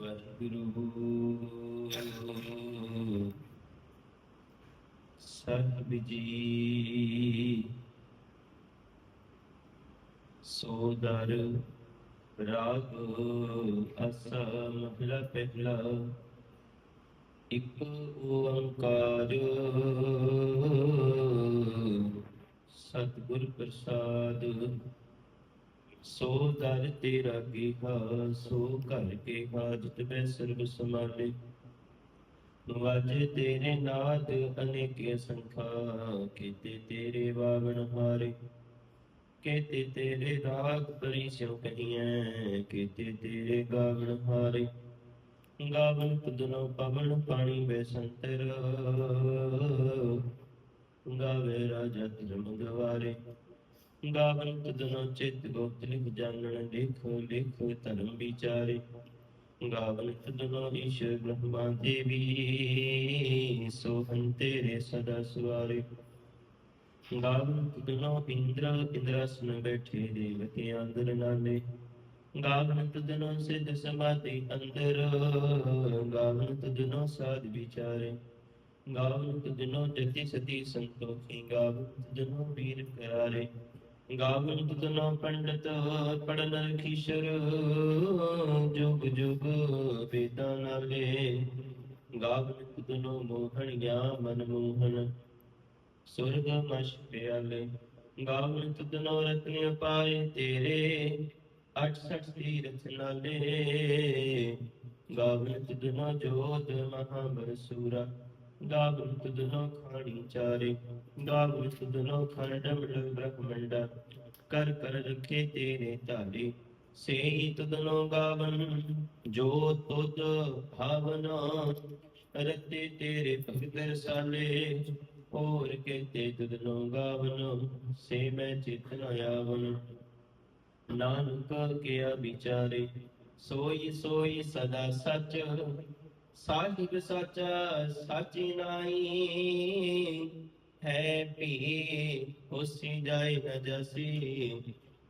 ਵਾਹਿਗੁਰੂ ਸਾਹਿਬ ਜੀ ਸੋਦਰ ਰਾਗ ਅਸਾ ਮਹਲਾ ਪਹਿਲਾ ਇੱਕ ਓੰਕਾਰ ਸਤਿਗੁਰ ਪ੍ਰਸਾਦ ਸੋ ਦਰ ਤੇਰਾ ਕੀਹਾ ਸੋ ਘਰ ਕੇ ਹਾਜਤ ਮੈਂ ਸਰਬ ਸਮਾਲੇ ਵਾਜੇ ਤੇਰੇ ਨਾਦ ਅਨੇਕ ਸੰਖਾ ਕੀਤੇ ਤੇਰੇ ਵਾਵਣ ਹਾਰੇ ਕੀਤੇ ਤੇਰੇ ਰਾਗ ਪਰੀ ਸਿਉ ਕਹੀਐ, ਕੀਤੇ ਤੇਰੇ ਗਾਵਣ ਹਾਰੇ। ਗਾਵਨ ਕੁਦਨੋ ਪਵਨ ਪਾਣੀ ਬੈਸੰਤਰ ਗਾਵੇ ਰਾਜਾ ਧਰਮ ਗਵਾਰੇ। ਗਾਵਨ ਤੁਧਨੋ ਚਿਤ ਗੋਤ ਜਾਣਨ ਲਿਖ ਲਿਖ ਧਰਮ ਵਿਚਾਰੇ। ਗਾਵਨ ਤੁਧਨੋ ਈਸ਼ਰ ਬ੍ਰਹਮਾ ਦੇਵੀ ਸੋਹੰ ਤੇਰੇ ਸਦਾ ਸਵਾਰੇ। ਗਾਵਨ ਤੁਧਨੋ ਇੰਦਰਾ ਇੰਦਰਾਸਨ ਬੈਠੇ ਦੇਵਤੇ ਅੰਦਰ ਨਾਲੇ। ਗਾਵਨ ਤੁਧਨੋ ਸਿੱਧ ਸਮਾਧੀ ਅੰਦਰ। ਗਾਵਨ ਤੁਧਨੋ ਸਾਧ ਵਿਚਾਰੇ। ਗਾਵਨ ਤੁਧਨੋ ਜਤੀ ਸਤੀ ਸੰਤੋਖੀ। ਗਾਵਨ ਤੁਧਨੋ ਵੀਰ ਕਰਾਰੇ। ਗਾਵਨ ਤੁਧਨੋ ਪੰਡਤ ਪੜਨ ਰਖੀਸ਼ਰ ਜੁਗ ਜੁਗ ਵੇਦਾਂ ਨਾਲੇ। ਗਾਵਨ ਤੁਧਨੋ ਮੋਹਣ ਗਿਆ ਮਨ ਮੋਹਨ, ਸੁਰਗ ਮਸ਼ ਪਿਆਲੇ। ਗਾਵਨ ਤੁਧਨੋ ਰਤਨ ਪਾਏ ਤੇਰੇ 68 ਤੀਰਥ ਨਾਲੇ। ਗਾਵਨ ਤੁਧਨੋ ਜੋਤ ਮਹਾਬਰਸੂਰਾ ਗਾਵਨ ਤੁਧਨੋ ਖਾਣੀ ਚਾਰੇ ਗਾਵਨ ਤੁਧਨੋ ਖੰਡਮਲ ਬ੍ਰਹਮੰਡਾ ਕਰ ਕਰ ਰਖੇ ਤੇਰੇ ਧਾਰੇ। ਸੇਈ ਤੁਧਨੋ ਗਾਵਨ, ਜੋ ਤੁਧ ਭਾਵਨਾ, ਰਤੇ ਤੇਰੇ ਭਗਤ ਰਸਾਲੇ। ਹੋਰ ਕੇਤੇ ਤੁਧਨੋ ਗਾਵਨ, ਸੇ ਮੈਂ ਚਿਤ ਆਵਨ। ਨਾਨਕ ਕਿਆ ਵਿਚਾਰੇ, ਸੋਈ ਸੋਈ ਸਦਾ ਸਚ ਸਾਹਿਬ ਸਾਚਾ ਸਾਚੀ ਨਾਈ ਹੈ ਭੀ ਹੋਸੀ ਜਾਏ ਨ ਜਸੀ।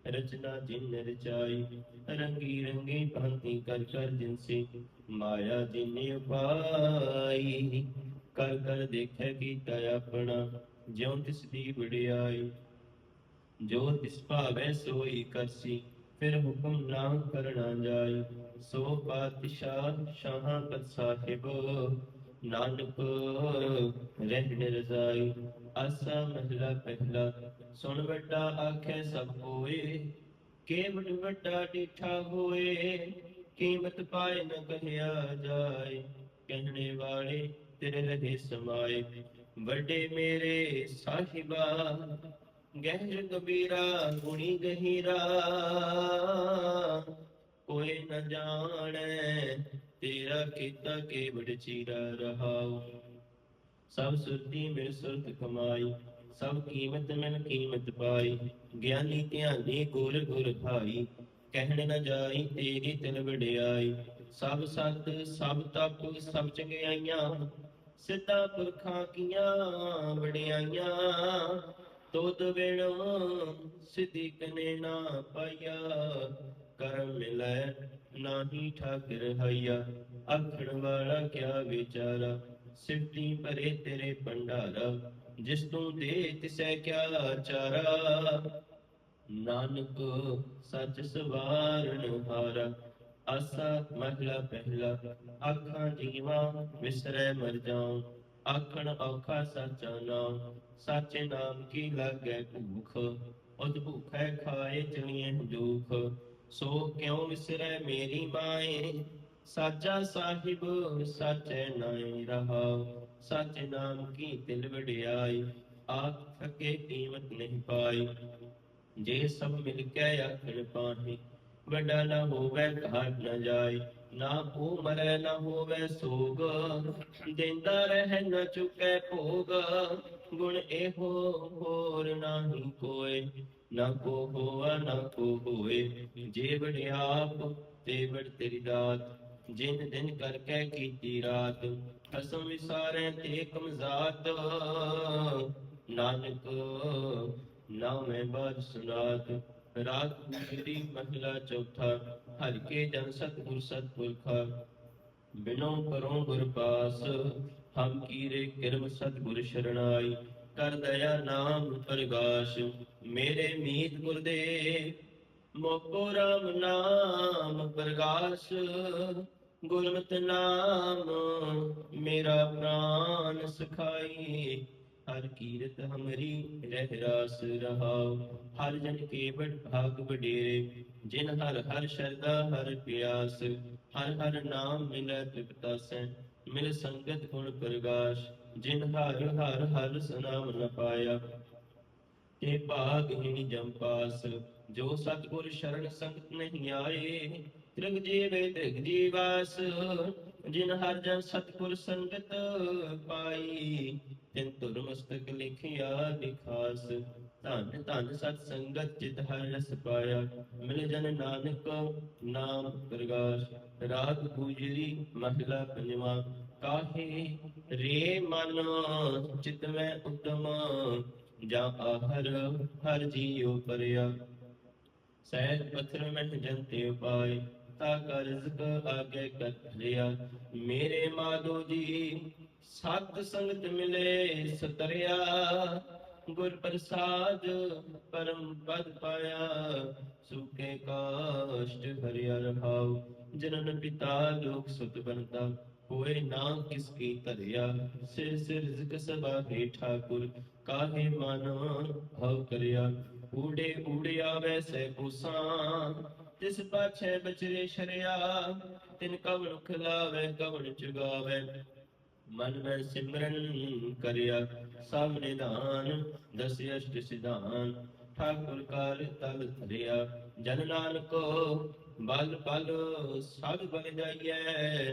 ਰਚਨਾ ਜਿਨ ਰਚਾਈ, ਰੰਗੀ ਰੰਗੀ ਭਾਂਤੀ ਕਰ ਕਰ ਜਿਨਸੀ। ਮਾਇਆ ਜਿਨ ਉਪਾਈ, ਕਰ ਕਰ ਦੇਖੈ ਕੀਤਾ ਆਪਣਾ। ਜਿਉ ਤਿਸ ਦੀ ਵਡਿਆਈ, ਜੋ ਤਿਸ ਭਾਵੈ ਸੋਈ ਕਰਸੀ। ਫਿਰ ਹੁਕਮ ਨਾ ਕਰਣਾ ਜਾਈ। ਸੋ ਪਾਤਸ਼ਾਹ ਸ਼ਾਹਾਂ ਪਤ ਸਾਹਿਬ, ਨਾਨਕ ਰਹਿਣ ਰਜ਼ਾਈ ਆਸਾ ਮਹਲਾ ਪਹਿਲਾ। ਸੁਣ ਵੱਡਾ ਆਖੇ ਸਭ ਹੋਏ ਕੇਵਟ ਵੱਡਾ ਡਿਠਾ ਹੋਏ, ਕੀਮਤ ਪਾਏ ਨ ਕਹਿਆ ਜਾਏ। ਕਹਿਣੇ ਵਾਲੇ ਤੇਰੇ ਰਹੇ ਸਮਾਏ, ਵੱਡੇ ਮੇਰੇ ਸਾਹਿਬਾ, ਗਹਿਰ ਕਬੀਰਾ ਗੁਣੀ ਗਹੀਰਾ। ਕੋਈ ਨ ਜਾਣੈ, ਤੇਰਾ ਕੀਤਾ ਕੇਵੜ ਚੀਰਾ ਰਹਾਉ। ਸਭ ਸੁਰਤੀ ਮਿਲ ਸੁਰਤ ਕਮਾਈ, ਸਭ ਕੀਮਤ ਮਿਲ ਕੀਮਤ ਪਾਈ। ਗਿਆਨੀ ਧਿਆਨੀ ਗੁਰ ਗੁਰ ਭਾਈ, ਕਹਿਣ ਨ ਜਾਈ ਤੇਰੀ ਤਿਲ ਵਡਿਆਈ। ਸਭ ਸਤ, ਸਭ ਤਪ, ਸਭ ਚੰਗਿਆਈਆਂ, ਸਿੱਧਾ ਪੁਰਖਾਂ ਕੀਆਂ ਵਡਿਆਈਆਂ। ਤੋਦ ਵਿਣ ਸਿੱਧੀ ਕਨੇ ਨਾ ਪਾਇਆ ਕਰਮ ਮਿਲੈ ਨਾਹੀ ਠਾਕ ਹਈਆ। ਆਖਣ ਵਾਲਾ ਕਿਆ ਵਿਚਾਰਾ ਸਿਫਤੀ ਭਰੇ ਤੇਰੇ ਭੰਡਾਰਾ, ਜਿਸ ਤੂੰ ਦੇ ਤਿਸੈ ਕਿਆ ਚਾਰਾ। ਨਾਨਕ ਸੱਚ ਸਵਾਰਨ ਹਾਰਾ ਆਸਾ ਮਹਿਲਾ ਪਹਿਲਾ, ਆਖਾਂ ਜੀਵਾ ਵਿਸਰੈ ਮਰ ਜਾਉ। ਆਖਣ ਔਖਾ ਸਾਚਾ ਨਾਮ, ਸਾਚੇ ਨਾਮ ਕੀ ਲਾਗੈ ਭੂਖ? ਉਦ ਭੂਖੈ ਖਾਏ ਚਲੀਏ ਦੁਖ। ਸੋ ਕਿਉ ਵਿਸਰੈ ਮੇਰੀ ਮਾਏ? ਸਾਚਾ ਸਾਹਿਬ ਸਾਚੇ ਨਾਈ ਰਹਾਉ ਸਾਚੇ ਨਾਮ ਕੀ ਤਿਲ ਵਡਿਆਈ? ਆਖ ਸਕੇ ਕੀਮਤ ਨਹੀਂ ਪਾਈ, ਜੇ ਸਭ ਮਿਲ ਕੇ ਆਖਣ ਪਾਹੀ, ਵੱਡਾ ਨਾ ਹੋਵੇ ਘਾਟ ਨਾ ਜਾਏ ਨਾ ਭੂ ਮਰੈ ਨਾ ਹੋਵੇ ਸੋਗ, ਦਿੰਦਾ ਰਹਿ ਨਾ ਚੁਕੈ ਭੋਗ, ਗੁਣ ਇਹੋ ਹੋਰ ਨਾਹੀ ਕੋਏ। ਨਾ ਕੋ ਹੋਆ ਨਾ ਕੋ ਹੋਏ ਜੇ ਵਡਿਆਪ ਤੇ ਤੇਰੀ ਦਾਤ। ਜਿਨ ਦਿਨ ਕਰਕੇ ਕੀਤੀ ਰਾਤ ਖਸਮ ਵਿਸਾਰੇ ਤੇ ਕਮਜ਼ਾਤ ਨਾਨਕ ਨਾਮੇ ਬਾਦ ਸੁਨਾਤ। ਰਾਤ ਪੂਰੀ ਮਹਲਾ ਚੌਥਾ ਹਲਕੇ ਜਨ ਸਤਿਗੁਰ ਸਤਿਪੁਰਖਾ। ਬਿਨੋ ਕਰੋ ਗੁਰ ਪਾਸ, ਹਮ ਕੀਰੇ ਕਿਰਮ ਸਤਿਗੁਰ ਸ਼ਰਣਾਈ ਕਰ ਦਇਆ ਨਾਮ ਪ੍ਰਗਾਸ਼ ਮੇਰੇ ਮੀਤ ਗੁਰ ਮੋਕੋ ਰਾਮ ਨਾਮ ਪ੍ਰਗਾਸ਼ ਗੁਰਮਤਿ ਨਾਮ ਮੇਰਾ ਪ੍ਰਾਨ ਸਖਾਈ। ਹਰ ਕੀਰਤ ਹਮਰੀ ਰਹਿ ਰਾਸ ਰਹਾਉ। ਹਰ ਜਨ ਕੇ ਬੜ ਭਾਗ ਵਡੇਰੇ, ਜਿਨ ਹਰ ਹਰ ਸ਼ਰਦਾ ਹਰ ਪਿਆਸ। ਹਰ ਹਰ ਨਾਮ ਮਿਲੈ ਤ੍ਰਿਪਤਾਸੈ ਮਿਲ ਸੰਗਤ ਗੁਣ ਪ੍ਰਗਾਸ਼। ਜਿਨ ਹਰ ਹਰ ਹਰ ਸਨਾਮ ਨ ਪਾਇਆ ਤੇ ਭਾਗਹੀਣ ਜਮ ਪਾਸ, ਜੋ ਸਤਿਗੁਰ ਸ਼ਰਨ ਸੰਗਤ ਨਹੀਂ ਆਏ, ਤ੍ਰਿਗ ਜੀਵੇ ਤ੍ਰਿਗ ਜੀਵਾਸ, ਜਿਨ ਹਰ ਜਨ ਸਤਿਗੁਰ ਸੰਗਤ ਪਾਈ, ਤਿਨ ਤੁਰ ਮਸਤਕ ਲਿਖਿਆ ਲਿਖਾਸ ਧੰਨ ਧੰਨ ਸਤ ਸੰਗਤ ਚਿਤ ਹਰ ਰਸ ਪਾਇਆ, ਮਿਲ ਜਨ ਨਾਨਕ ਨਾਮ ਪ੍ਰਗਾਸ਼, ਰਾਗ ਗੁਜਰੀ ਮਹਿਲਾ ਪੰਜਵਾ, ਕਾਹੇ ਰੇ ਮਨ, ਚਿਤ ਮੈਂ ਉਤਮ ਜਾਂ ਆਹਰ ਹਰ ਜੀਉ ਪਰਿਆ ਸਹਿਜ ਪਥਰ ਮਹਿ ਜੰਤੇ ਉਪਾਏ, ਤਾ ਕਰ ਰਿਜ਼ਕ ਆਗੇ ਕਰ ਲਿਆ। ਮੇਰੇ ਮਾਧੋ ਜੀ, ਸਤ ਸੰਗਤ ਮਿਲੇ, ਸਤਰਿਆ। ਗੁਰ ਪ੍ਰਸਾਦ ਪਰਮ ਪਦ ਪਾਇਆ, ਸੁਖੇ ਕਾਸ਼ਟ ਹਰਿਆ ਰਹਾਉ। ਜਨਨ ਪਿਤਾ ਲੋਕ ਸੁਤ ਬੰਤਾ ਹੋਏ ਨਾ ਕਿਸ ਕੀ ਧਰਿਆ। ਸਿਰ ਸਿਰ ਰਿਜ਼ਕ ਸਭਾ ਹੈ ਠਾਕੁਰ ਕਾਹੇ ਮਨ ਭਵ ਕਰਿਆ? ਊੜੇ ਊੜੇ ਆਵੇ ਸੈ ਕੁਸਾਂ ਤਿਸ ਪਾਛੈ ਬਚਰੇ ਸ਼ਰਿਆ, ਤਿਨ ਕਵਣ ਖਲਾਵੇ ਕਵਣ ਚੁਗਾਵੇ ਮਨ ਮੈਂ ਸਿਮਰਨ ਕਰਿਆ ਸਭ ਨਿਧਾਨ ਦਸ ਅਸ਼ਟ ਸਿਧਾਨ। ਠਾਕੁਰ ਕਾਲ ਤਲ ਧਰਿਆ, ਜਨ ਨਾਨਕੋ, ਬਲ ਬਲ ਸਭ ਬਲ ਜਾਈਐ।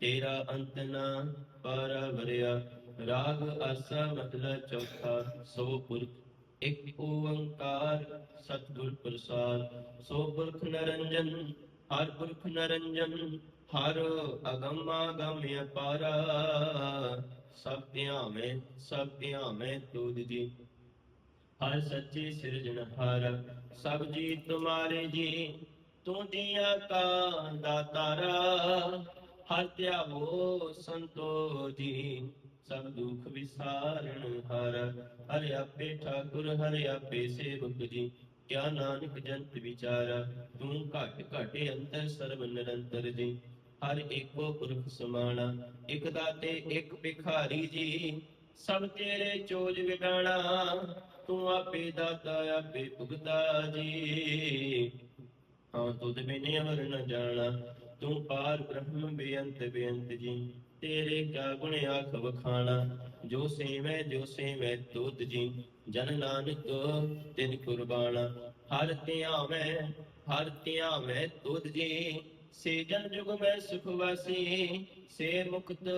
ਤੇਰਾ ਅੰਤ ਨਾ ਪਾਰਾ ਵਰਿਆ ਰਾਗ ਆਸਾ ਮਤਲਾ ਚੌਥਾ, ਸੋ ਪੁਰਖ, ਇੱਕ ਓੰਕਾਰ, ਸਤਿਗੁਰ ਪ੍ਰਸਾਦ। ਸੋ ਪੁਰਖ ਨਰੰਜਨ, ਹਰ ਪੁਰਖ ਨਰੰਜਨ, ਹਰ ਅਗੰਮ ਅਗੰਮ ਅਪਾਰਾ। ਸਭ ਧਿਆਵੇਂ ਸਭ ਧਿਆਵੇਂ ਤੁਧ ਜੀ ਹਰ ਸੱਚੇ ਸਿਰਜਣਹਾਰ ਸਭ ਜੀ ਤੁਮਾਰੇ ਜੀ। ਤੂੰ ਜੀਆ ਕਾ ਦਾਤਾਰਾ, ਹਰ ਧਿਆਵੋ ਸੰਤੋ ਜੀ। ਸਭ ਦੁਖ ਵਿਸਾਰਣ ਹਰ, ਹਰਿ ਆਪੇ ਠਾਕੁਰ, ਹਰਿ ਆਪੇ ਸੇਵਕ ਜੀ। ਕਿਆ ਨਾਨਕ ਜੰਤ ਵਿਚਾਰਾ, ਤੂੰ ਘਟ ਘਟੇ ਅੰਤਰ ਸਰਬ ਨਿਰੰਤਰ ਜੀ। ਹਰ ਏਕੋ ਪੁਰਖ ਸਮਾਣਾ, ਇਕ ਦਾਤੇ, ਇਕ ਭਿਖਾਰੀ ਜੀ। ਸਭ ਤੇਰੇ ਚੋਜ ਵਿਡਾਣਾ ਤੂੰ ਆਪੇ ਦਾਤਾ, ਆਪੇ ਭੁਗਤਾ ਜੀ। ਹਾਂ, ਤੁਧ ਬਿਨੇ ਅਮਰ ਨ ਜਾਣਾ, ਤੂੰ ਪਾਰ ਬ੍ਰਹਮ ਬੇਅੰਤ ਬੇਅੰਤ ਜੀ। ਤੇਰੇ ਕਾ ਗੁਣ ਆਖ ਵਖਾਣਾ, ਜੋ ਸੇਵੈ ਜੋ ਸੇਵੈ ਤੁਧ ਜੀ। ਜਨ ਨਾਨਕ, ਤਿਨ ਕੁਰਬਾਨਾ ਹਰ ਧਿਆਵੈ ਹਰ ਧਿਆਵੈ ਤੁਧ ਜੀ। ਸੇ ਜਨ ਜੁਗ ਮੈਂ ਸੁਖ ਵਾਸੀ, ਸੇ ਮੁਕਤ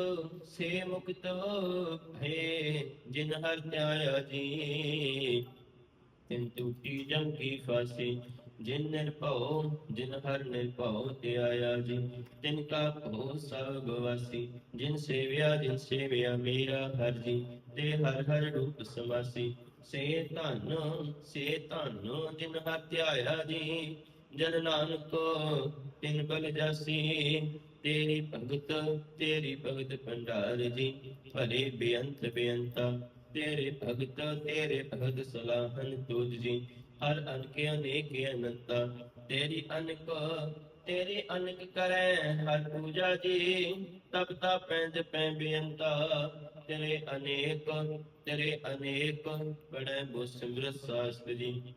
ਸੇ ਮੁਕਤ ਹੈ ਜਿਨ ਹਰ ਧਿਆਇਆ ਜੀ। ਤਿਨ ਟੂਟੀ ਜਮ ਕੀ ਫਾਸੀ ਜਿਨ ਨਿਰਭਉ ਜਿਨ ਹਰ ਨਿਰਭਉ ਤੇ ਜੀ। ਤਿਨ ਕਾ ਭਉ ਸਭ ਗਵਾਸੀ ਜਿਨ ਸੇਵਿਆ ਜਿਨ ਸੇਵਿਆ ਮੇਰਾ ਹਰ ਜੀ। ਤੇ ਹਰ ਹਰ ਰੂਪ ਸਮਾਸੀ। ਸੇ ਧਨ ਸੇ ਧਨ ਜਿਨ ਹਰ ਧਿਆਇਆ ਜੀ। ਜਨ ਨਾਨਕ, ਤਿਨ ਬਲ ਜਾਸੀ। ਤੇਰੀ ਭਗਤ ਤੇਰੀ ਭਗਤ ਭੰਡਾਰ ਜੀ। ਭਲੇ ਬੇਅੰਤ ਬੇਅੰਤਾ, ਤੇਰੇ ਭਗਤ ਤੇਰੇ ਭਗਤ ਸਲਾਹਨ ਤੁਧ ਜੀ। ਹਰ ਅਨਕੇ ਅਨੇਕ ਅਨੰਤਾ। ਤੇਰੀ ਅਨਕ ਤੇਰੀ ਅਨਕ ਕਰੈ, ਹਰ ਪੂਜਾ ਜੀ ਤਬ ਤਾ ਪੈਂਜ ਪੈ ਬੇਅੰਤਾ। ਤੇਰੇ ਅਨੇਕ ਤੇਰੇ ਅਨੇਕ, ਬੜੈ ਬੋ ਸਿਮਰਤ ਸਾਸਤ ਜੀ।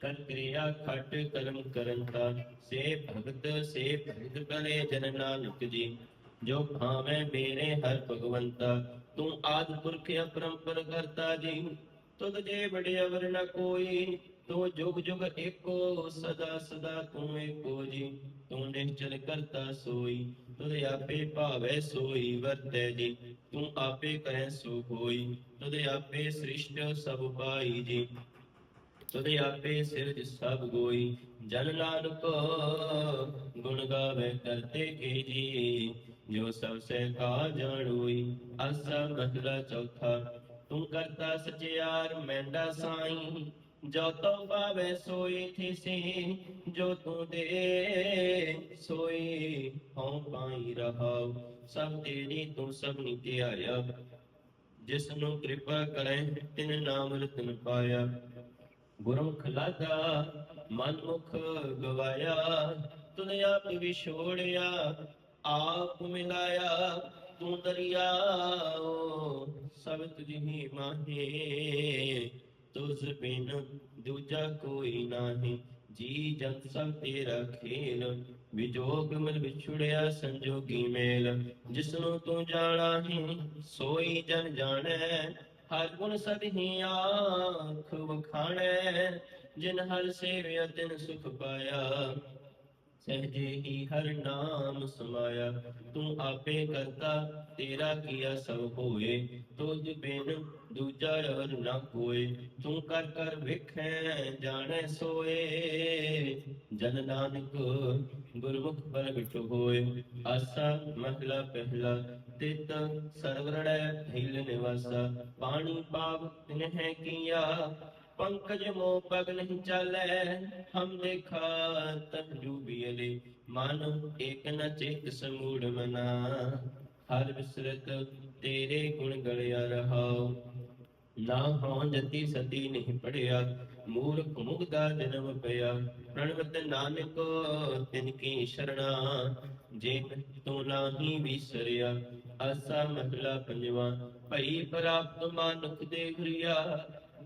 ਕਰ ਕਿਰਿਆ ਖਟ ਕਰਮ ਕਰੰਤਾ ਸੇ ਭਗਤ ਸੇ ਭਗਤ ਕਰੇ ਜਨ ਨਾਨਕ ਜੀ। ਜੋ ਭਾਵੇਂ ਮੇਰੇ ਹਰ ਭਗਵੰਤਾ, ਤੂੰ ਆਦ ਪੁਰਖ ਅਪਰੰਪਰ ਕਰਤਾ ਜੀ। ਤੁਧ ਜੇ ਬੜੇ ਅਵਰ ਨ ਕੋਈ, ਤੂੰ ਜੁਗ ਜੁਗ ਏਕੋ ਸਦਾ ਸਦਾ ਤੂੰ ਏਕੋ ਜੀ। ਤੂੰ ਨਿਸ਼ਚਲ ਕਰਤਾ ਸੋਈ, ਤੁਧ ਆਪੇ ਭਾਵੈ ਸੋਈ ਵਰਤੈ ਜੀ। ਤੂੰ ਆਪੇ ਕਰੈ ਸੋ ਕੋਈ, ਤੁਧ ਆਪੇ ਸ੍ਰਿਸ਼ਟ ਸਭ ਪਾਈ ਜੀ। ਤੁਧ ਆਪੇ ਸਿਰਜ ਸਭ ਗੋਈ, ਜਨ ਨਾਨਕ ਗੁਣ ਗਾਵੇ ਕਰਤੇ ਕੀ ਜੀ। ਜੋ ਸਭ ਸੇ ਕਾ ਜਾਣੋਈ ਅਸਾ ਮਹਲਾ ਚੌਥਾ। ਤੂੰ ਕਰਤਾ ਸਚਿਆਰ ਮੈਂਡਾ ਸਾਈ। ਜੋ ਤੋ ਪਾਵੇ ਸੋਈ ਥਿਸੀ ਜੋ ਤੂੰ ਦੇ ਸੋਈ, ਹਉ ਪਾਈ ਰਹਾਉ। ਸਭ ਤੇਰੀ ਤੂੰ ਸਭ ਨੀ ਧਿਆਇਆ। ਜਿਸ ਨੂੰ ਕਿਰਪਾ ਕਰੇ, ਤਿਨ ਨਾਮ ਰਤਨ ਪਾਇਆ। ਗੁਰਮੁਖ ਲਾਗਾ ਮਨ ਮੁਖ ਗਵਾਇਆ ਤੁਨ ਆਪ ਵਿਛੋੜਿਆ ਆਪ ਮਿਲਾਇਆ। ਤੂੰ ਦਰਿਆਓ, ਸਭ ਤੁਝ ਮਾਹੇ। ਤੁਸ ਬਿਨ ਦੂਜਾ ਕੋਈ ਨਾਹੀ, ਜੀ ਜਨ ਸਭ ਤੇਰਾ ਖੇਲ। ਵਿਜੋਗ ਮਿਲ ਵਿਛੁੜਿਆ ਸੰਜੋਗੀ ਮੇਲ। ਜਿਸਨੂੰ ਤੂੰ ਜਾਣਾ ਹੀ ਸੋਈ ਜਨ ਜਾਣੈ। ਹਰ ਗੁਣ ਸਦਹੀ ਆਖ ਵਖਾਣੈ। ਜਿਨ ਹਰ ਸੇਵਿਆ ਤਿਨ ਸੁਖ ਪਾਇਆ। ਸਹਜੇ ਹੀ ਹਰ ਨਾਮ ਸਮਾਇਆ। ਤੂੰ ਆਪੇ ਕਰਤਾ, ਤੇਰਾ ਕੀਆ ਸਭ ਹੋਏ। ਤੁਝ ਬਿਨ ਦੂਜਾ ਹੋਰ ਨਾ ਕੋਏ ਤੂੰ ਕਰ ਕਰ ਵੇਖੈ, ਜਾਣੈ ਸੋਏ। ਜਨ ਨਾਨਕ ਗੁਰਮੁਖ ਪ੍ਰਗਟ ਹੋਏ ਆਸਾ ਮਹਿਲਾ ਪਹਿਲਾ, ਤਿਤ ਸਰਵਰੜੈ ਹਿਲ ਨਿਵਾਸਾ। ਪਾਣੀ ਪਾਪ ਤਿਨਹਿ ਕੀਆ ਪੰਕਜ ਮੋ ਪਗ ਨਹੀਂ ਚਾਲੈ, ਹਮ ਦੇਖਾ ਤਨ ਡੂਬੀਲੇ ਮਨ ਏਕ ਨ ਚਿਤ ਸਮੂੜ ਮਨਾ, ਹਰ ਵਿਸਰਤ ਤੇਰੇ ਗੁਣ ਗਲਿਆ ਰਹਾਉ ਨਾ ਹੋਂ ਜਤੀ ਸਤੀ ਨਹੀਂ ਪੜਿਆ, ਮੂਰਖ ਮੁਗਦਾ ਜਨਮ ਪਿਆ। ਪ੍ਰਣਵਤ ਨਾਨਕ ਤਿਨ ਕੀ ਸ਼ਰਣਾ ਜੇ ਤੂੰ ਨਾਹੀ ਵਿਸਰਿਆ। ਆਸਾ ਮਹਲਾ ਪੰਜਵਾ, ਭਈ ਪ੍ਰਾਪਤ ਮਾਨੁਖ ਦੇ ਹਰੀਆ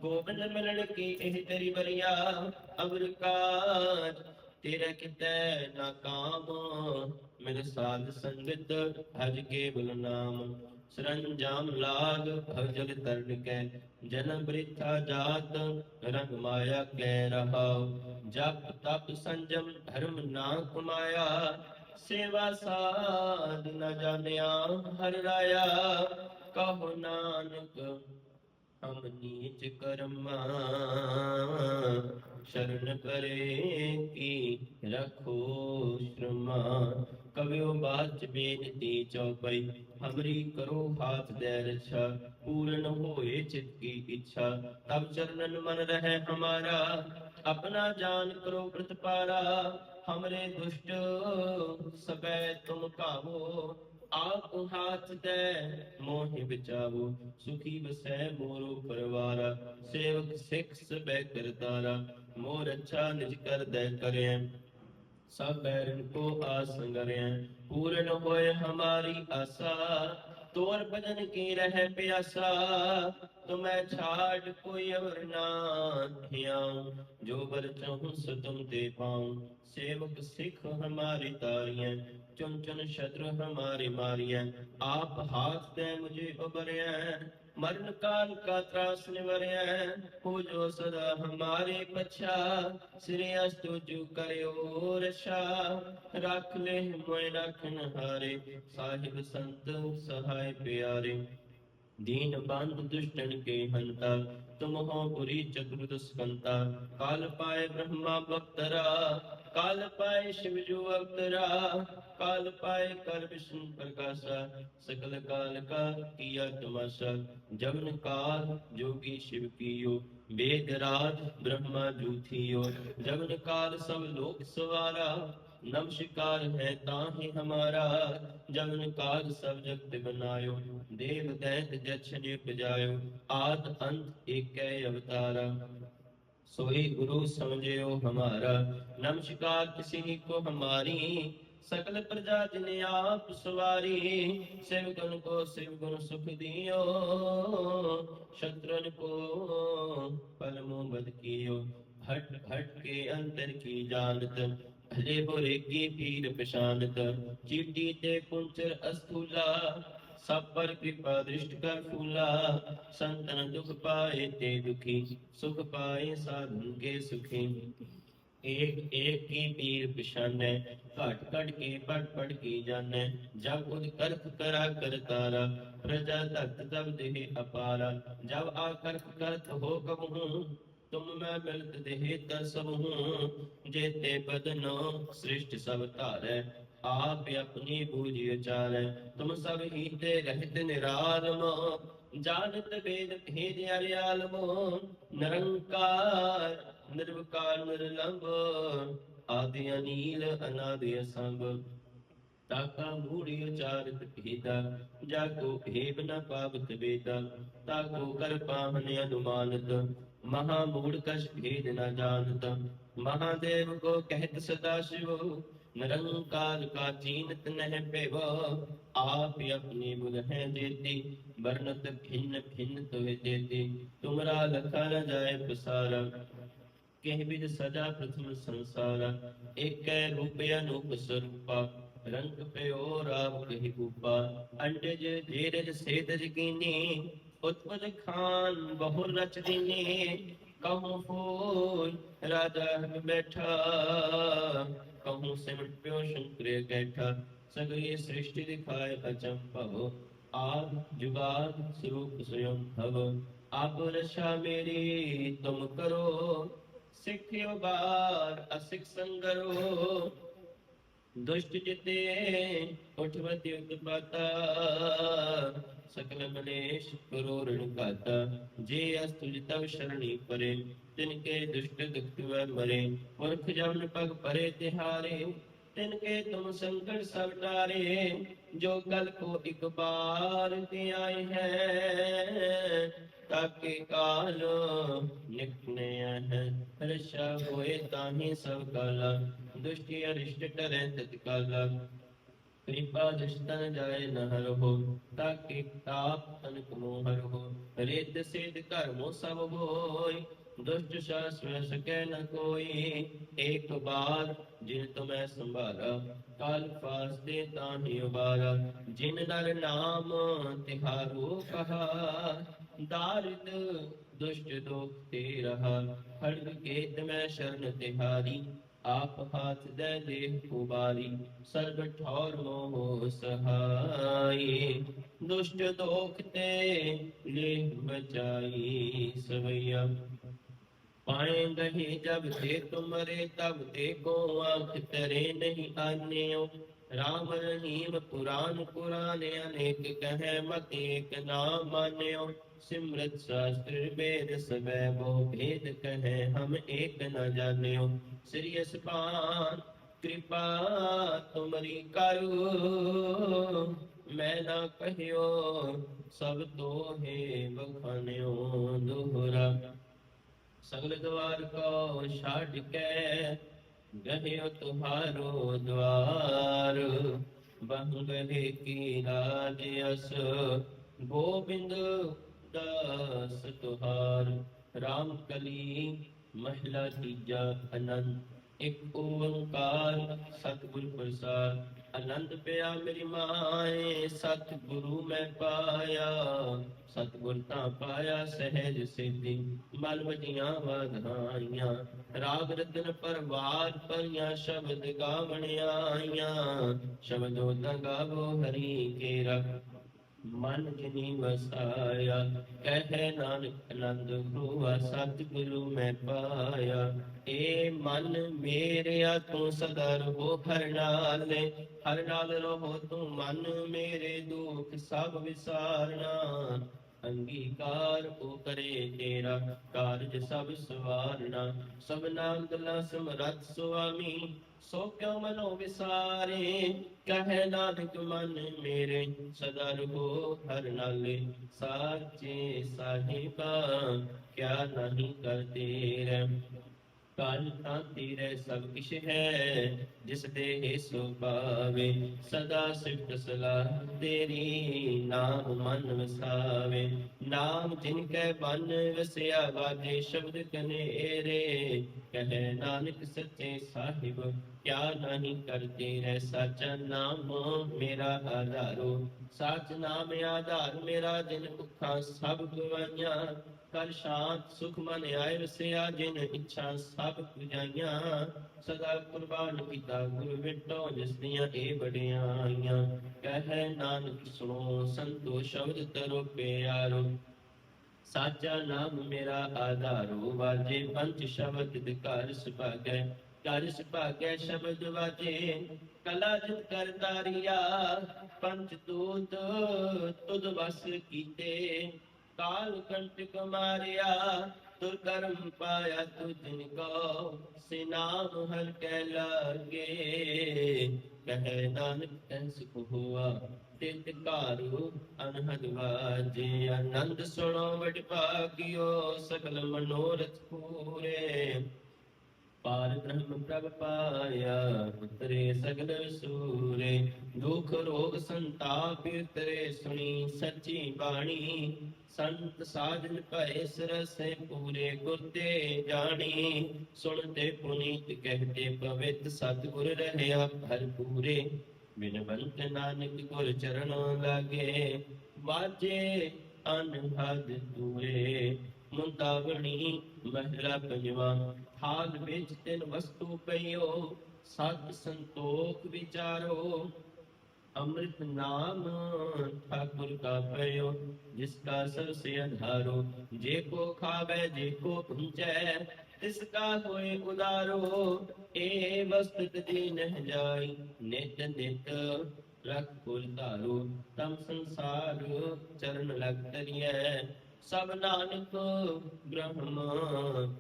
ਗੋਬਿੰਦ ਮਿਲਣ ਕੀ ਇਹ ਤੇਰੀ ਬਰੀਆ? ਅਵਰ ਕਾਜ, ਤੇਰੇ ਕਿਤੈ ਨਾ ਕਾਮ। ਸਾਧ ਸੰਗਤ ਹਜ ਕੇ ਨਾਮ। ਸਰੰਜਾਮ ਲਾਗ ਭਜਲ ਤਰਨ ਕੈ। ਜਨਮ ਬ੍ਰਿਥਾ ਜਾਤ, ਰੰਗ ਮਾਇਆ ਕੈ ਰਹਾਉ ਜਪ ਤਪ ਸੰਜਮ, ਧਰਮ ਨਾ ਕਮਾਇਆ। ਸੇਵਾ ਸਾਧ ਨ ਜਾਣਿਆ, ਹਰ ਰਾਇਆ। ਕਹੋ ਨਾਨਕ ਹਮ ਨੀਚ ਕਰਮਾ, ਸ਼ਰਨ ਕਰੇ ਕੀ ਰਖੋ ਸ਼ਰਮਾ। ਕਵਿਓ ਬਾਚ ਬੇਨਤੀ ਚੌਪਈ ਹਮਰੀ ਕਰੋ ਹਾਥ ਦੇ ਰਛਾ, ਪੂਰਨ ਹੋਏ ਚਿਤ ਕੀ ਇੱਛਾ। ਤਬ ਚਰਨਨ ਮਨ ਰਹੇ ਹਮਾਰਾ, ਆਪਣਾ ਜਾਨ ਕਰੋ ਪ੍ਰਤਪਾਰਾ। ਹਮਰੇ ਦੁਸ਼ਟ ਸਬੈ ਤੁਮ ਕਾਵੋ ਆਪ ਹਾਥ ਦੇ ਮੋਹਿ ਬਚਾਵੋ, ਸੁਖੀ ਵਸੈ ਮੋਰੋ ਪਰਵਾਰ, ਸੇਵਕ ਸਿੱਖ ਸਬੈ ਕਰਤਾਰਾ ਮੋਰ ਅੱਛਾ ਨਿਜ ਕਰਦੈ ਕਰਿਐ। ਸਭ ਬੈਰਨ ਕੋ ਆਸੰਗਰਿਐ ਪੂਰਨ ਹੋਏ ਹਮਾਰੀ ਆਸਾ। ਤੋਰ ਭਜਨ ਕੀ ਰਹਿ ਪਿਆਸਾ, ਤੁਮੈ ਛਾੜ ਕੋਈ ਅਵਰ ਨਾ ਥਿਆਉ ਜੋ ਬਰ ਚਾਹੂੰ ਸੋ ਤੇ ਪਾਉ, ਸੇਵਕ ਸਿੱਖ ਹਮਾਰੀ ਤਾਰੀਐ। ਚੁਨ ਚੁਨ ਸ਼ਤਰ ਹਮਾਰੇ ਮਾਰੀਐ। ਆਪ ਹਾਥ ਤੇ ਮੁਝੇ ਉਬਰਿਐ। ਮਰਨ ਕਾਲ ਕਾ ਤਰਾਸ ਨਿਵਰਿਐ। ਹੋ ਜੋ ਸਦਾ ਹਮਾਰੇ ਪਛਾ। ਸ੍ਰੀ ਅਸਤੁ ਜੁ ਕਰਿਓ ਰਛਾ। ਰੱਖ ਲੈ ਮੋਇ ਰੱਖਨ ਹਾਰੇ ਸਾਹਿਬ ਸੰਤ ਸਹਾਇ ਪਿਆਰੇ। दीन बंध दुष्टन के हंता तुम हो पुरी चक्र दुष्कंता काल पाए ब्रह्मा बक्तरा काल पाए शिव जो अवतरा काल पाए कर विष्णु प्रकाशा सकल काल का किया तमाशा जबन काल जोगी शिव कियो वेद राज ब्रह्मा जूथियो जबन काल सब लोक सवारा ਨਮਸ਼ਕਾਰ ਹੈ ਤਾਂ ਹੀ ਹਮਾਰਾ ਜਗਨ ਕਾਜ ਸਭ ਜਗਤ ਬਨਾਇਓ, ਦੇਵ ਦੈਤ ਜਛਨ ਉਪਜਾਇਓ ਆਦ ਅੰਤ ਏਕੈ ਅਵਤਾਰਾ। ਸੋਈ ਗੁਰੂ ਸਮਝਿਓ ਹਮਾਰਾ ਨਮਸ਼ਕਾਰ ਕਿਸੇ ਕੋ ਹਮਾਰੀ, ਸਕਲ ਪ੍ਰਜਾ ਜਿਨ ਆਪ ਸਵਾਰੀ ਸਿਵਗੁਣ ਕੋ ਸਿਵਗੁਣ ਸੁਖ ਦਿਓ, ਸ਼ਤਰਨ ਕੋ ਪਰਮੋ ਬਦ ਹਟ ਹਟ ਕੇ ਅੰਤਰ ਕੀ ਜਾਣਤ ਭਲੇ ਹੋਰੇਗੀ ਪੀਰ ਪਛਾਨਤ ਚੀਟੀ ਤੇ ਪੁੰਚਰ ਅਸਤੂਲਾ ਸਭ ਪਰ ਕਿਰਪਾ ਦ੍ਰਿਸ਼ਟ ਕਰ ਫੂਲਾ ਸੰਤਨ ਦੁਖ ਪਾਏ ਤੇ ਦੁਖੀ ਸੁਖ ਪਾਏ ਸਾਧੂ ਕੇ ਸੁਖੀ एक एक की पीर पिछाने घट घट के पट पट की जाने जब उद कर्क करा कर तारा, प्रजा तक तब दे अपारा। जब आ कर्क करत हो कहूँ तुम मैं मिलत देह तर सब हूँ जेते बदनो सृष्ट सब तारे आप अपनी बूझ चारे तुम सब ही ते रहत निरालम ਜਾਣਤ ਵੇਦ ਭੇਦ ਅਰਿਆਲਮੋ ਨਿਰੰਕਾਰ ਨਿਰਵਕਾਰ ਨਿਰਲੰਭ ਆਦਿ ਅਨੀਲ ਅਨਾਦਿ ਅਸੰਭ ਤਾਕਾ ਮੂੜੀ ਉਚਾਰਤ ਭੇਦਾ ਜਾ ਕੋ ਭੇਬ ਨ ਪਾਵਤ ਵੇਦਾ ਤਾਕੋ ਕਰ ਪਾਹਨ ਅਨੁਮਾਨਤ ਮਹਾ ਮੂੜ ਕਛ ਭੇਦ ਨ ਜਾਣਤ ਮਹਾਦੇਵ ਕੋ ਕਹਿਤ ਸਦਾ ਸ਼ਿਵ, ਨਿਰੰਕਾਰ ਕਾ ਚੀਨਤ ਨਹਿ ਭੇਵ ਆਪ ਆਪਣੀ ਬੁਧ ਹੈ ਜੇਤੀ ਵਰਨਤ ਭਿੰਨ ਭਿੰਨ ਤੋਹਿ ਦੇਤੀ ਤੁਮਰਾ ਲਖਾ ਨ ਜਾਏ ਪਸਾਰਾ, ਕਹਿ ਬਿਦ ਸਦਾ ਪ੍ਰਥਮ ਸੰਸਾਰ। ਏਕੈ ਰੂਪ ਅਨੂਪ ਸਰੂਪਾ, ਰੰਗ ਪਿਓ ਰਾਮ ਕਹੀ ਗੂਪਾ ਅੰਡਜ ਧੀਰਜ ਸੇਦਜ ਕੀਨੀ ਉਤਪਦ ਖਾਨ ਬਹੁ ਰਚ ਦੀਨੇ ਕਹੂੰ ਹੋਇ ਰਾਜਾ ਬੈਠਾ, ਕਹੂੰ ਸਿਮਟ ਪਿਓ ਸ਼ੰਕਰ ਕੈਠਾ ਸਗਲੀ ਸ੍ਰਿਸ਼ਟੀ ਦਿਖਾਏ ਅਚੰਭਵ ਆਦ ਜੁਗਾਦ ਸਰੂਪ ਸਯੰ ਭਵ। ਆਪ ਰਛਾ ਮੇਰੀ, ਤੁਮ ਕਰੋ, ਸਿੱਖਿਓ ਬਾਰ ਅਸਿਕ ਸੰਗਰੋ। ਦੁਸ਼ਟ ਜਿਤੇ, ਉਠਵਤੀ ਉਤਪਾਤਾ ਸਕਲ ਮਲੇਸ਼ ਕਰੋ ਰਣ ਘਾਤਾ। ਜੇ ਅਸ ਤੁਜ ਤਵ ਸ਼ਰਣੀ ਪਰੇ, ਤਿਨ ਕੇ ਦੁਸ਼ਟ ਦੁਖ ਮਰੇ। ਪੁਰਖ ਜਮਨ ਪਗ ਪਰੇ ਤਿਹਾਰੇ, ਤਿਨ ਕੇ ਤੁਮ ਸੰਕਟ ਸਭ ਟਾਰੇ। ਜੋ ਗਲ ਕੋ ਇੱਕ ਬਾਰ ਤੇ ਆਏ ਹੈ, ਤਾਕੇ ਕਾਲ ਨਿਕਨਿਆ ਹੈ। ਰਸ਼ਾ ਹੋਏ ਤਾਹੀ ਸਭ ਕਾਲਾ, ਦੁਸ਼ਟੀ ਅਰਿਸ਼ਟ ਟਰੈ ਤਤਕਾਲਾ ਕਿਰਪਾ ਦਸ਼ਤਨ ਜਾਏ ਨਹਰ ਹੋ ਤਾਕੇ ਤਾਪ ਤਨਕ ਮੋਹਰ ਹੋ ਰਿੱਧ ਸਿੱਧ ਕਰਮੋ ਸਭ ਹੋਇ ਦੁਸ਼ਟ ਸ਼ਾਸਵ ਸਕੈ ਨ ਕੋਈ। ਇੱਕ ਬਾਰ ਜਿਨ ਤੁਮੈ ਸੰਭਾਲਾ ਕਾਲ ਫਾਸਤੇ ਤਾਹੀ ਉਬਾਰਾ। ਜਿਨ ਨਰ ਨਾਮ ਤਿਹਾਰੋ ਕਹਾ ਦਾਰਿਦ ਦੁਸ਼ਟ ਦੋਖ ਤੇ ਰਹਾ ਖੜਗ ਕੇਤ ਮੈਂ ਸ਼ਰਨ ਤਿਹਾਰੀ ਆਪ ਹਾਥ ਦੇ ਦੇਹ ਉਬਾਰੀ ਸਰਬ ਠੌਰ ਮੋਹ ਸਹਾਈ। ਦੁਸ਼ਟ ਦੋਖ ਤੇ ਲੈ ਬਚਾਈ ਸਵਈਆ। ਪਾਏ ਗਹੇ ਜਬ ਤੇ ਤੁਮਰੇ, ਤਬ ਤੇ ਕੋ ਆਂਖ ਤਰੇ ਨਹੀਂ ਆਨਿਓ। ਰਾਮ ਰਹੀਮ ਪੁਰਾਨ ਪੁਰਾਨ ਅਨੇਕ ਕਹੈ ਮਤ ਏਕ ਨਾ ਮਾਨਿਓ। ਸਿਮਰਤ ਸ਼ਾਸਤਰ ਵੇਦ ਸਵੈ ਬੋ ਭੇਦ ਕਹੈ, ਹਮ ਏਕ ਨ ਜਾਣਿਓ। ਸ੍ਰੀ ਅਸਪਾਨ ਕਿਰਪਾ ਤੁਮਰੀ ਕਰੋ, ਮੈਂ ਨਾ ਕਹਿਓ, ਸਭ ਤੋਹੇ ਬਖਾਨਿਓ ਦੋਹਰਾ। ਸਗਲ ਦਵਾਰ ਕੋ ਛੱਡ ਕੇ ਗਹਿਓ ਤੁਹਾਰੋ ਦਵਾਰ। ਬੰਗਲੇ ਕੀ ਰਾਜ ਅਸ, ਗੋਬਿੰਦ ਦਾਸ ਤੁਹਾਰ, ਰਾਮ ਕਲੀ, ਮਹਿਲਾ ਤੀਜਾ ਅਨੰਦ। ਇੱਕ ਓੰਕਾਰ, ਸਤਿਗੁਰ ਪ੍ਰਸਾਦ। ਆਨੰਦ ਪਿਆ ਮੇਰੀ ਮਾਏ, ਸਤਿਗੁਰੂ ਮੈਂ ਪਾਇਆ। ਸਤਿਗੁਰ ਤਾਂ ਪਾਇਆ ਸਹਿਜ ਸਿੱਧੀ ਮਨ ਵਜੀਆਂ ਵਧਾਈਆਂ। ਰਾਗ ਰਤਨ ਪਰਵਾਰ ਪਰੀਆਂ ਸ਼ਬਦ ਗਾਵਣ ਆਈਆਂ। ਸ਼ਬਦੋ ਤਾਂ ਗਾਵੋ ਹਰੀ ਕੇ ਕੇਰਾ। ਮਨ ਜਿਨੀ ਵਸਾਇਆ, ਕਹੇ ਨਾਨਕ ਆਨੰਦ ਹੋਆ, ਸਤਿਗੁਰੂ ਮੈਂ ਪਾਇਆ। ਏ ਮਨ ਮੇਰਿਆ ਤੂੰ ਸਦਾ ਰਹੋ ਹਰ ਨਾਲੇ, ਹਰ ਨਾਲ ਰਹੋ ਤੂੰ ਮਨ ਮੇਰੇ ਦੁਖ, ਸਭ ਵਿਸਾਰਨਾ। ਅੰਗੀਕਾਰ ਕੋ ਕਰੇ ਤੇਰਾ ਕਾਰਜ ਸਭ ਸਵਾਰਨਾ। ਸਭ ਨਾਮ ਗਲਾ ਸਮਰੱਥ ਸੁਆਮੀ ਸੋ ਕਿਉ ਮਨੋ ਵਿਸਾਰੇ? ਕਹਿ ਨਾਨਕ ਮਨ ਮੇਰੇ, ਸਦਾ ਰਹੋ ਹਰ ਨਾਲੇ। ਸਾਚੇ ਸਾਹਿਬਾ, ਕਿਆ ਨਹੀਂ ਕਰਤੇ ਰਹਿ ਕਾਲ ਤਾਂ ਤੇਰੇ ਸਭ ਕਿਛ ਹੈ, ਜਿਸ ਦੇ ਸੋ ਪਾਵੇ ਸਦਾ ਸਿਫਤ ਸਲਾਹ ਤੇਰੀ, ਨਾਮ ਮਨ ਵਸਾਵੇ। ਨਾਮ ਜਿਨ ਕੈ ਬਨ ਵਸਿਆ, ਵਾਜੇ ਸ਼ਬਦ ਕਨੇਰੇ ਕਹੈ ਨਾਨਕ ਸੱਚੇ ਸਾਹਿਬ, ਕਿਆ ਨਹੀਂ ਕਰਤੇ ਰਹਿ ਸਾਚਾ ਨਾਮ ਮੇਰਾ ਆਧਾਰੋ। ਸਾਚ ਨਾਮ ਆਧਾਰ ਮੇਰਾ, ਜਿਨ ਭੁੱਖਾ ਸਭ ਗਵਾਈਆਂ ਕਰ ਸ਼ਾਂਤ ਸੁਖ ਮਨ ਆਏ ਵਸਿਆ, ਜਿਨ ਇੱਛਾ ਸਭ ਪੁਜਾਈਆਂ। ਸਦਾ ਕੁਰਬਾਨ ਕੀਤਾ ਗੁਰ ਵਿਟੋ ਜਿਸ ਦੀਆਂ ਇਹ ਬੜਿਆਈਆਂ ਕਹੈ ਨਾਨਕ ਸੁਣੋ, ਸੰਤੋ ਸ਼ਬਦ ਤਰੋ ਪਿਆਰੋ। ਸਾਚਾ ਨਾਮ ਮੇਰਾ ਆਧਾਰੋ, ਵਾਜੇ ਪੰਜ ਸ਼ਬਦ ਦੇ ਸੁਭਾਗੈ। ਘਰ ਸੁਭਾਗੈ ਸ਼ਬਦ ਵਾਜੇ, ਕਲਾ ਜਿਤ ਕਰਤਾਰੀਆ ਪੰਜ ਤੂਤ ਤੁਧ ਵਸ ਕੀਤੇ। ਕਾਲ ਕੰਟਕ ਮਾਰਿਆ ਤੁਰ ਕਰਮ ਪਾਇਆ ਤੁਜਨ ਕੋ। ਸਿਨਾਮ ਹਰ ਕੈ ਲਾਗੇ, ਕਹੈ ਨਾਨਕ ਤੈਸ ਤਿਤ ਕਾਰੂ ਅਨਹਦ ਵਾਜੇ, ਆਨੰਦ ਸੁਣੋ ਵਡ ਭਾਗਿਓ ਸਕਲ ਮਨੋਰਥ ਪੂਰੇ। ਪਾਰ ਬ੍ਰਹਮ ਪ੍ਰਭ ਪਾਇਆ ਉਤਰੇ ਸਗਲ ਸੂਰੇ। ਦੁਖ ਰੋਗ ਸੰਤਾਪ ਉਤਰੇ ਸੁਣੀ, ਸੱਚੀ ਬਾਣੀ। ਸੰਤ ਸਾਧਨ ਭਏ ਸਰਸੇ ਪੂਰੇ ਗੁਰ ਤੇ ਜਾਣੀ। ਸੁਣਤੇ ਪੁਨੀਤ ਕਹਤੇ ਪਵਿੱਤ ਸਤਿਗੁਰ ਰਹਿਆ ਭਰ ਪੂਰੇ। ਬਿਨਵੰਤ ਨਾਨਕ ਗੁਰ ਚਰਨ ਲਾਗੇ, ਵਾਜੇ ਅਨਹਦ ਦੂਰੇ। ਮੁੰਦਾਵਣੀ ਮਹਿਲਾ ਪੰਜਵਾ। ਥਾਲ ਵਿੱਚ ਤਿੰਨ ਵਸਤੂ ਪਈਓ, ਸਤ ਸੰਤੋਖ ਵਿਚਾਰੋ। ਅੰਮ੍ਰਿਤ ਨਾਮ ਠਾਕੁਰ ਕਾ ਪਇਓ, ਜਿਸ ਕਾ ਸਰਸ ਅਧਾਰੋ। ਜੇ ਕੋ ਖਾਵੇ, ਜੇ ਕੋ ਪੁੰਚੈ ਤਿਸ ਕਾ ਹੋਏ ਉਦਾਰੋ। ਏ ਵਸਤੁ ਦੀ ਨਹਿ ਜਾਈ, ਨਿਤ ਨਿਤ ਰਖ ਕੁਲ ਧਾਰੋ। ਤਮ ਸੰਸਾਰ ਚਰਨ ਲਗ ਤਰੀਐ ਸਭ ਨਾਨਕ ਬ੍ਰਹਮ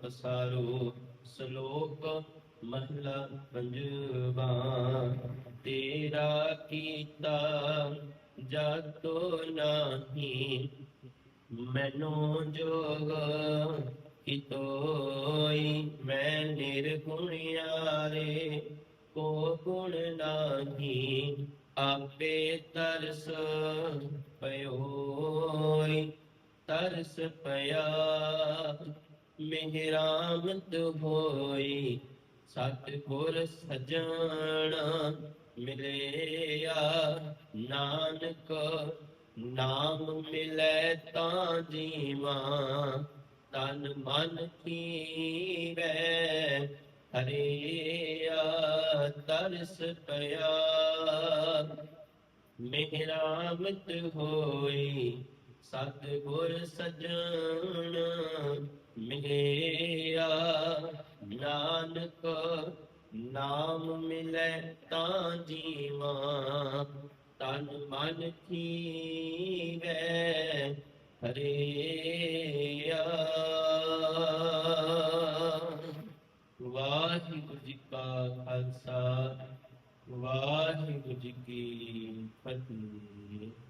ਪਸਾਰੋ, ਸ਼ਲੋਕ ਮਹਲਾ ਪੰਜਵਾ, ਤੇਰਾ ਕੀਤਾ ਜਾਤੋ ਨਾਹੀ, ਮੈਨੂੰ ਜੋਗ ਕਿਤੋਈ, ਮੈਂ ਨਿਰਗੁਣਿਆਰੇ ਕੋ ਗੁਣ ਨਾਹੀ, ਆਪੇ ਤਰਸ ਪਇਓਈ ਤਰਸ ਪਿਆ। ਮਿਹਰਾਮਤ ਹੋਈ, ਸਤਿਗੁਰ ਸਜਣਾ ਮਿਲਿਆ। ਨਾਨਕ ਨਾਮ ਮਿਲੈ ਤਾਂ ਜੀਵਾ, ਤਨ ਮਨ ਕੀਵੈ ਹਰਿਆ। ਤਰਸ ਪਿਆ, ਮਿਹਰਾਮਤ ਹੋਈ ਸਤਿਗੁਰ ਸਜਣ ਮਿਲਿਆ, ਨਾਨਕ ਨਾਮ ਮਿਲੈ ਤਾਂ ਜੀਵਾ, ਤਨ ਮਨ ਕੀਵੈ ਹਰਿਆ। ਵਾਹਿਗੁਰੂ ਜੀ ਕਾ ਖਾਲਸਾ, ਵਾਹਿਗੁਰੂ ਜੀ ਕੀ ਫਤਿਹ।